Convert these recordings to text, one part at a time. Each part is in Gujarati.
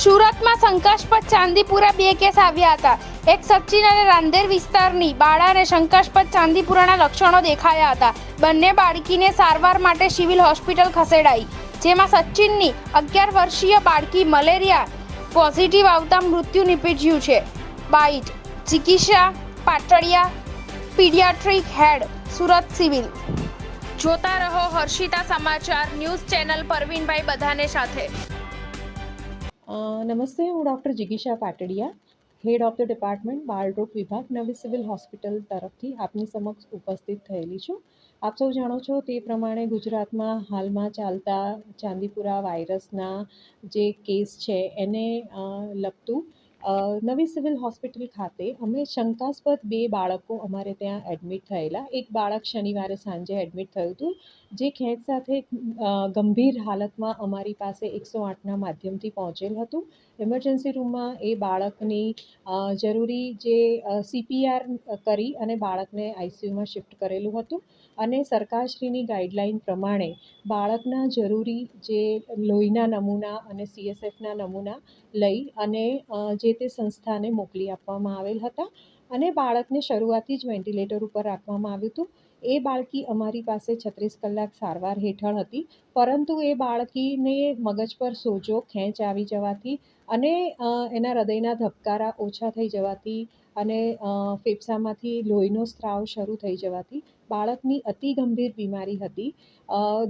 સુરતમાં શંકાસ્પદ ચાંદીપુરા બે કેસ આવ્યા હતા. એક સચિન અને રાંદેર વિસ્તારની બાળાને શંકાસ્પદ ચાંદીપુરાના લક્ષણો દેખાયા હતા. બંને બાળકીને સારવાર માટે સિવિલ હોસ્પિટલ ખસેડાઈ, જેમાં સચિનની અગિયાર વર્ષીય બાળકી મલેરિયા પોઝિટિવ આવતા મૃત્યુ નીપજ્યું છે. બાઇટ, ચિકિત્સા Patadia paediatric head, Surat civil. જોતા રહો હર્ષિતા સમાચાર, ન્યૂઝ ચેનલ પરવીનભાઈ બધાને સાથે. નમસ્તે, હું doctor જિગીશા Patadia, head of the department, બાળરોગ વિભાગ, નવી સિવિલ હોસ્પિટલ તરફથી આપની સમક્ષ ઉપસ્થિત થયેલી છું. આપ સૌ જાણો છો તે પ્રમાણે ગુજરાતમાં હાલમાં ચાલતા ચાંદીપુરા વાયરસના જે કેસ છે, એને લગતું નવી સિવિલ હોસ્પિટલ ખાતે અમે શંકાસ્પદ બે બાળકો અમારે ત્યાં એડમિટ થયેલા. એક બાળક શનિવારે સાંજે એડમિટ થયું હતું, જે ખેંચ સાથે ગંભીર હાલતમાં અમારી પાસે એકસો આઠના માધ્યમથી પહોંચેલ હતું. ઇમરજન્સી રૂમમાં એ બાળકની જરૂરી જે સીપીઆર કરી અને બાળકને આઈસીયુમાં શિફ્ટ કરેલું હતું અને સરકારશ્રીની ગાઈડલાઈન પ્રમાણે બાળકના જરૂરી જે લોહીના નમૂના અને સીએસએફના નમૂના લઈ અને જે તે સંસ્થાને મોકલી આપવામાં આવેલ હતા. અને બાળકને શરૂઆતથી જ વેન્ટિલેટર ઉપર રાખવામાં આવ્યું હતું. એ બાળકી અમારી પાસે છત્રીસ કલાક સારવાર હેઠળ હતી, પરંતુ એ બાળકીને મગજ પર સોજો, ખેંચ આવી જવાથી અને એના હૃદયના ધબકારા ઓછા થઈ જવાથી અને ફેફસામાંથી લોહીનો સ્ત્રાવ શરૂ થઈ જવાથી બાળકની અતિ ગંભીર બીમારી હતી.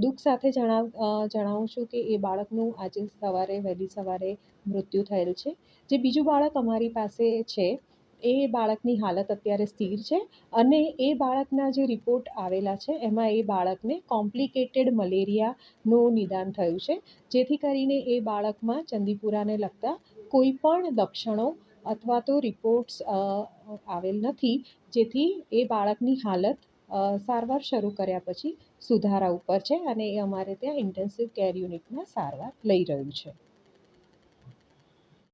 દુઃખ સાથે જણાવ જણાવું છું કે એ બાળકનું આજે સવારે વહેલી સવારે મૃત્યુ થયેલ છે. જે બીજું બાળક અમારી પાસે છે એ બાળકની હાલત અત્યારે સ્થિર છે અને એ બાળકના જે રિપોર્ટ આવેલા છે, એમાં એ બાળકને કોમ્પ્લિકેટેડ મલેરિયાનું નિદાન થયું છે. જેથી કરીને એ બાળકમાં ચંદીપુરાને લગતા કોઈ પણ લક્ષણો અથવા તો રિપોર્ટ્સ આવેલ નથી. જેથી એ બાળકની હાલત સારવાર શરૂ કર્યા પછી સુધારા ઉપર છે અને એ અમારે ત્યાં ઇન્ટેન્સિવ કેર યુનિટમાં સારવાર લઈ રહ્યું છે.